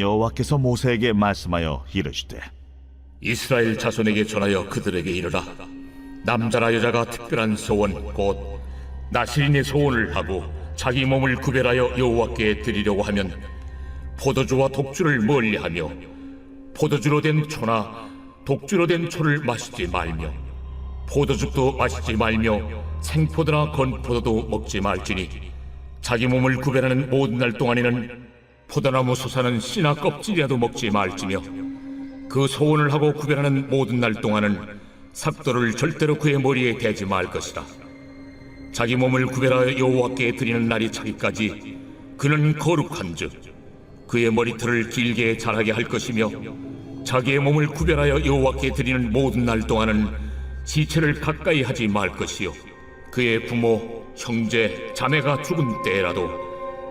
여호와께서 모세에게 말씀하여 이르시되 이스라엘 자손에게 전하여 그들에게 이르라. 남자나 여자가 특별한 소원 곧 나시린의 소원을 하고 자기 몸을 구별하여 여호와께 드리려고 하면 포도주와 독주를 멀리하며 포도주로 된 초나 독주로 된 초를 마시지 말며 포도즙도 마시지 말며 생포도나 건포도도 먹지 말지니 자기 몸을 구별하는 모든 날 동안에는 포도나무 솟아는 씨나 껍질이라도 먹지 말지며 그 소원을 하고 구별하는 모든 날 동안은 삭도를 절대로 그의 머리에 대지 말 것이다. 자기 몸을 구별하여 여호와께 드리는 날이 차기까지 그는 거룩한즉 그의 머리털을 길게 자라게 할 것이며 자기의 몸을 구별하여 여호와께 드리는 모든 날 동안은 지체를 가까이 하지 말 것이요 그의 부모 형제 자매가 죽은 때라도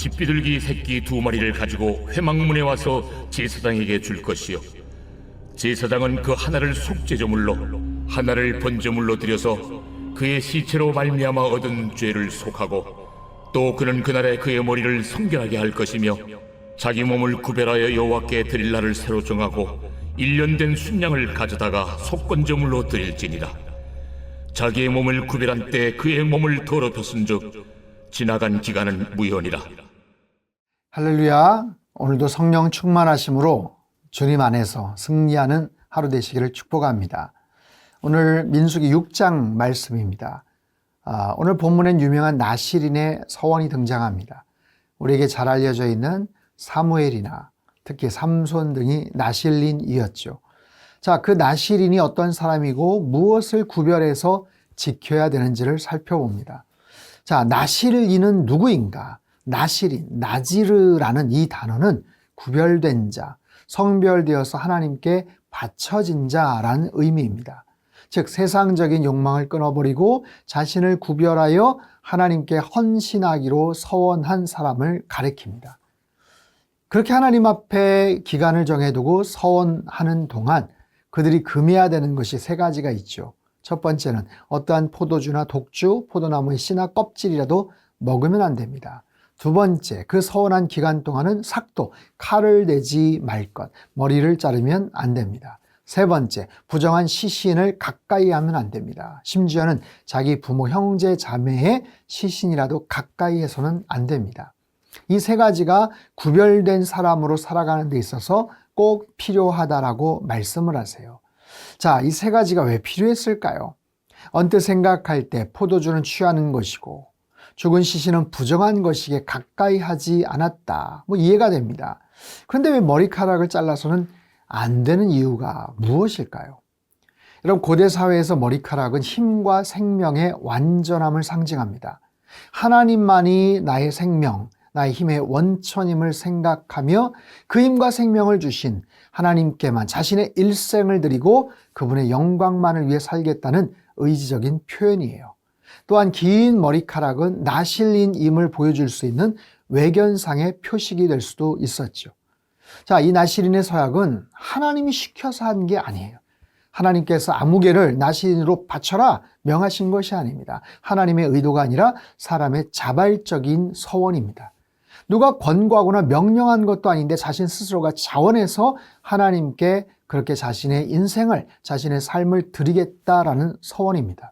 집비둘기 새끼 두 마리를 가지고 회막문에 와서 제사장에게 줄 것이요. 제사장은 그 하나를 속죄제물로 하나를 번제물로 드려서 그의 시체로 말미암아 얻은 죄를 속하고 또 그는 그날에 그의 머리를 성결하게 할 것이며 자기 몸을 구별하여 여호와께 드릴 날을 새로 정하고 일년된 순양을 가져다가 속건제물로 드릴지니라. 자기의 몸을 구별한 때 그의 몸을 더럽혔은즉 지나간 기간은 무효니라 할렐루야. 오늘도 성령 충만하심으로 주님 안에서 승리하는 하루 되시기를 축복합니다. 오늘 민수기 6장 말씀입니다. 아, 오늘 본문엔 유명한 나실인의 서원이 등장합니다. 우리에게 잘 알려져 있는 사무엘이나 특히 삼손 등이 나실린이었죠. 자, 그 나실인이 어떤 사람이고 무엇을 구별해서 지켜야 되는지를 살펴봅니다. 자, 나실인은 누구인가? 나실인, 나지르라는 이 단어는 구별된 자, 성별되어서 하나님께 바쳐진 자라는 의미입니다. 즉, 세상적인 욕망을 끊어버리고 자신을 구별하여 하나님께 헌신하기로 서원한 사람을 가리킵니다. 그렇게 하나님 앞에 기간을 정해두고 서원하는 동안 그들이 금해야 되는 것이 세 가지가 있죠. 첫 번째는 어떠한 포도주나 독주, 포도나무의 씨나 껍질이라도 먹으면 안 됩니다. 두 번째, 그 서원한 기간 동안은 삭도, 칼을 내지 말 것, 머리를 자르면 안 됩니다. 세 번째, 부정한 시신을 가까이 하면 안 됩니다. 심지어는 자기 부모, 형제, 자매의 시신이라도 가까이 해서는 안 됩니다. 이 세 가지가 구별된 사람으로 살아가는 데 있어서 꼭 필요하다라고 말씀을 하세요. 자, 이 세 가지가 왜 필요했을까요? 언뜻 생각할 때 포도주는 취하는 것이고 죽은 시신은 부정한 것이기에 가까이 하지 않았다. 뭐 이해가 됩니다. 그런데 왜 머리카락을 잘라서는 안 되는 이유가 무엇일까요? 여러분, 고대 사회에서 머리카락은 힘과 생명의 완전함을 상징합니다. 하나님만이 나의 생명, 나의 힘의 원천임을 생각하며 그 힘과 생명을 주신 하나님께만 자신의 일생을 드리고 그분의 영광만을 위해 살겠다는 의지적인 표현이에요. 또한 긴 머리카락은 나실린임을 보여줄 수 있는 외견상의 표식이 될 수도 있었죠. 자, 이 나실인의 서약은 하나님이 시켜서 한 게 아니에요. 하나님께서 아무개를 나실인으로 바쳐라 명하신 것이 아닙니다. 하나님의 의도가 아니라 사람의 자발적인 서원입니다. 누가 권고하거나 명령한 것도 아닌데 자신 스스로가 자원해서 하나님께 그렇게 자신의 인생을, 자신의 삶을 드리겠다라는 서원입니다.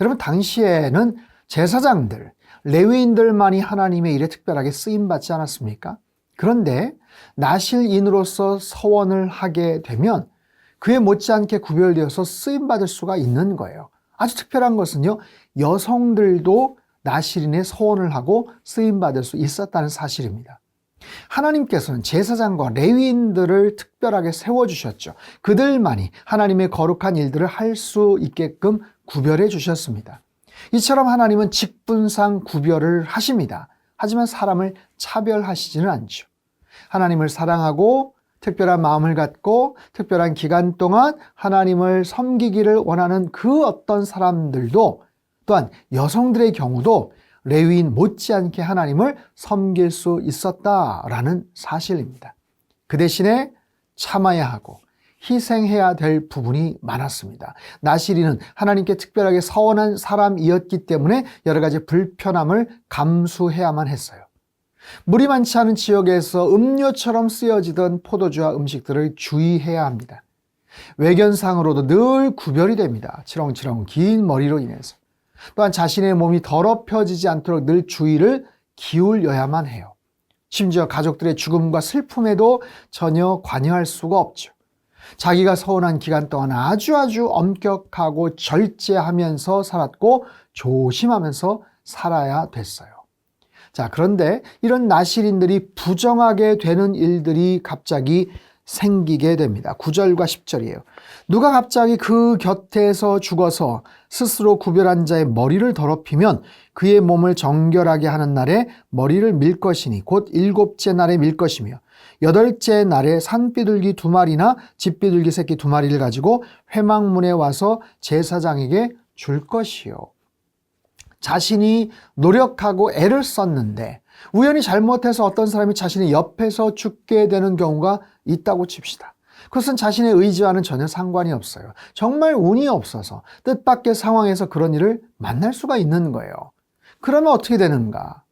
여러분, 당시에는 제사장들, 레위인들만이 하나님의 일에 특별하게 쓰임 받지 않았습니까? 그런데 나실인으로서 서원을 하게 되면 그에 못지않게 구별되어서 쓰임 받을 수가 있는 거예요. 아주 특별한 것은요, 여성들도 나실인의 서원을 하고 쓰임 받을 수 있었다는 사실입니다. 하나님께서는 제사장과 레위인들을 특별하게 세워주셨죠. 그들만이 하나님의 거룩한 일들을 할 수 있게끔 구별해 주셨습니다. 이처럼 하나님은 직분상 구별을 하십니다. 하지만 사람을 차별하시지는 않죠. 하나님을 사랑하고 특별한 마음을 갖고 특별한 기간 동안 하나님을 섬기기를 원하는 그 어떤 사람들도 또한 여성들의 경우도 레위인 못지않게 하나님을 섬길 수 있었다라는 사실입니다. 그 대신에 참아야 하고 희생해야 될 부분이 많았습니다. 나시리는 하나님께 특별하게 서원한 사람이었기 때문에 여러 가지 불편함을 감수해야만 했어요. 물이 많지 않은 지역에서 음료처럼 쓰여지던 포도주와 음식들을 주의해야 합니다. 외견상으로도 늘 구별이 됩니다. 치렁치렁 긴 머리로 인해서. 또한 자신의 몸이 더럽혀지지 않도록 늘 주의를 기울여야만 해요. 심지어 가족들의 죽음과 슬픔에도 전혀 관여할 수가 없죠. 자기가 서운한 기간 동안 아주 아주 엄격하고 절제하면서 살았고 조심하면서 살아야 됐어요. 자, 그런데 이런 나실인들이 부정하게 되는 일들이 갑자기 생기게 됩니다. 9절과 10절이에요. 누가 갑자기 그 곁에서 죽어서 스스로 구별한 자의 머리를 더럽히면 그의 몸을 정결하게 하는 날에 머리를 밀 것이니 곧 일곱째 날에 밀 것이며 여덟째 날에 산비둘기 두 마리나 집비둘기 새끼 두 마리를 가지고 회막문에 와서 제사장에게 줄 것이요. 자신이 노력하고 애를 썼는데 우연히 잘못해서 어떤 사람이 자신의 옆에서 죽게 되는 경우가 있다고 칩시다. 그것은 자신의 의지와는 전혀 상관이 없어요. 정말 운이 없어서 뜻밖의 상황에서 그런 일을 만날 수가 있는 거예요. 그러면 어떻게 되는가?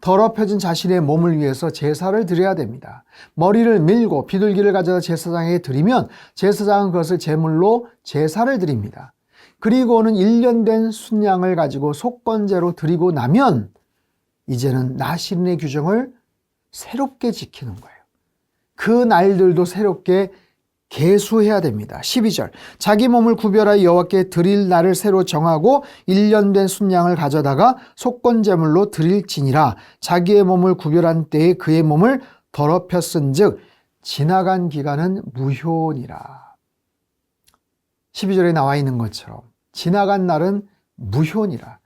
더럽혀진 자신의 몸을 위해서 제사를 드려야 됩니다. 머리를 밀고 비둘기를 가져다 제사장에게 드리면 제사장은 그것을 제물로 제사를 드립니다. 그리고는 1년 된 순양을 가지고 속건제로 드리고 나면 이제는 나시린의 규정을 새롭게 지키는 거예요. 그 날들도 새롭게 개수해야 됩니다. 12절. 자기 몸을 구별하여 여호와께 드릴 날을 새로 정하고 1년 된 순양을 가져다가 속건제물로 드릴지니라. 자기의 몸을 구별한 때에 그의 몸을 더럽혔은즉 지나간 기간은 무효니라. 12절에 나와 있는 것처럼 지나간 날은 무효니라.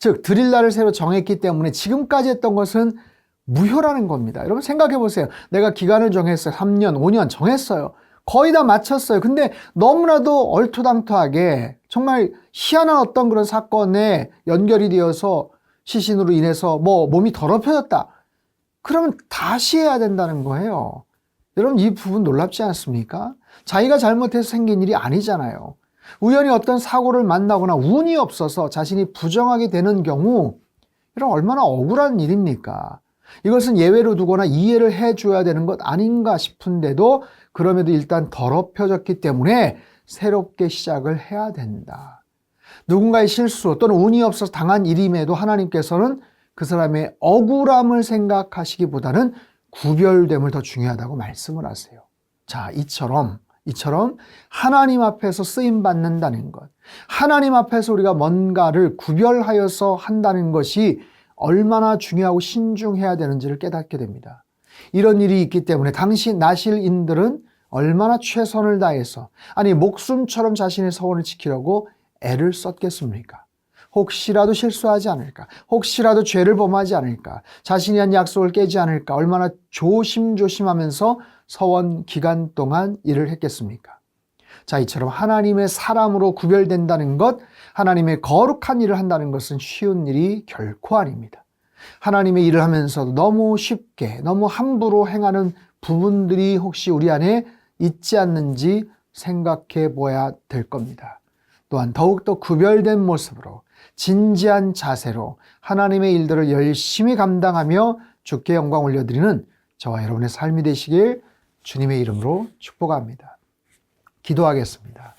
즉 드릴 날을 새로 정했기 때문에 지금까지 했던 것은 무효라는 겁니다. 여러분 생각해 보세요. 내가 기간을 정했어요. 3년, 5년 정했어요. 거의 다 마쳤어요. 근데 너무나도 얼토당토하게 정말 희한한 어떤 그런 사건에 연결이 되어서 시신으로 인해서 뭐 몸이 더럽혀졌다. 그러면 다시 해야 된다는 거예요. 여러분 이 부분 놀랍지 않습니까? 자기가 잘못해서 생긴 일이 아니잖아요. 우연히 어떤 사고를 만나거나 운이 없어서 자신이 부정하게 되는 경우 이런 얼마나 억울한 일입니까? 이것은 예외로 두거나 이해를 해줘야 되는 것 아닌가 싶은데도 그럼에도 일단 더럽혀졌기 때문에 새롭게 시작을 해야 된다. 누군가의 실수 또는 운이 없어서 당한 일임에도 하나님께서는 그 사람의 억울함을 생각하시기보다는 구별됨을 더 중요하다고 말씀을 하세요. 자, 이처럼 이처럼 하나님 앞에서 쓰임 받는다는 것, 하나님 앞에서 우리가 뭔가를 구별하여서 한다는 것이 얼마나 중요하고 신중해야 되는지를 깨닫게 됩니다. 이런 일이 있기 때문에 당시 나실인들은 얼마나 최선을 다해서 아니 목숨처럼 자신의 서원을 지키려고 애를 썼겠습니까? 혹시라도 실수하지 않을까? 혹시라도 죄를 범하지 않을까? 자신이 한 약속을 깨지 않을까? 얼마나 조심조심하면서 서원 기간 동안 일을 했겠습니까? 자, 이처럼 하나님의 사람으로 구별된다는 것, 하나님의 거룩한 일을 한다는 것은 쉬운 일이 결코 아닙니다. 하나님의 일을 하면서도 너무 쉽게, 너무 함부로 행하는 부분들이 혹시 우리 안에 있지 않는지 생각해 보아야 될 겁니다. 또한 더욱더 구별된 모습으로 진지한 자세로 하나님의 일들을 열심히 감당하며 주께 영광 올려드리는 저와 여러분의 삶이 되시길 주님의 이름으로 축복합니다. 기도하겠습니다.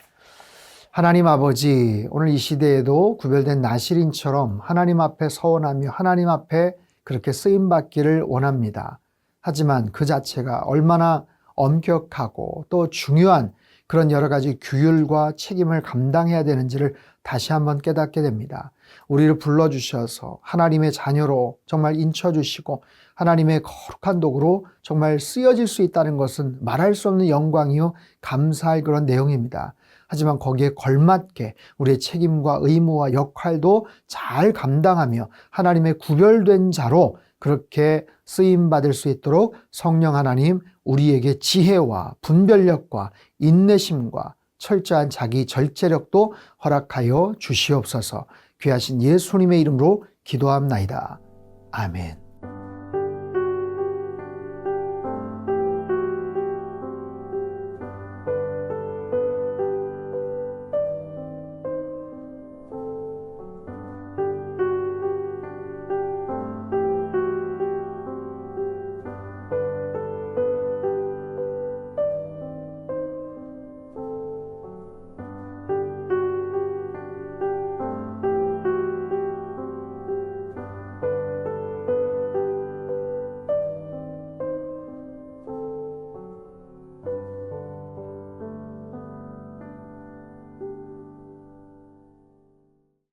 하나님 아버지, 오늘 이 시대에도 구별된 나시린처럼 하나님 앞에 서원하며 하나님 앞에 그렇게 쓰임 받기를 원합니다. 하지만 그 자체가 얼마나 엄격하고 또 중요한 그런 여러 가지 규율과 책임을 감당해야 되는지를 다시 한번 깨닫게 됩니다. 우리를 불러주셔서 하나님의 자녀로 정말 인쳐주시고 하나님의 거룩한 도구로 정말 쓰여질 수 있다는 것은 말할 수 없는 영광이요 감사할 그런 내용입니다. 하지만 거기에 걸맞게 우리의 책임과 의무와 역할도 잘 감당하며 하나님의 구별된 자로 그렇게 쓰임 받을 수 있도록 성령 하나님 우리에게 지혜와 분별력과 인내심과 철저한 자기 절제력도 허락하여 주시옵소서. 귀하신 예수님의 이름으로 기도합나이다. 아멘.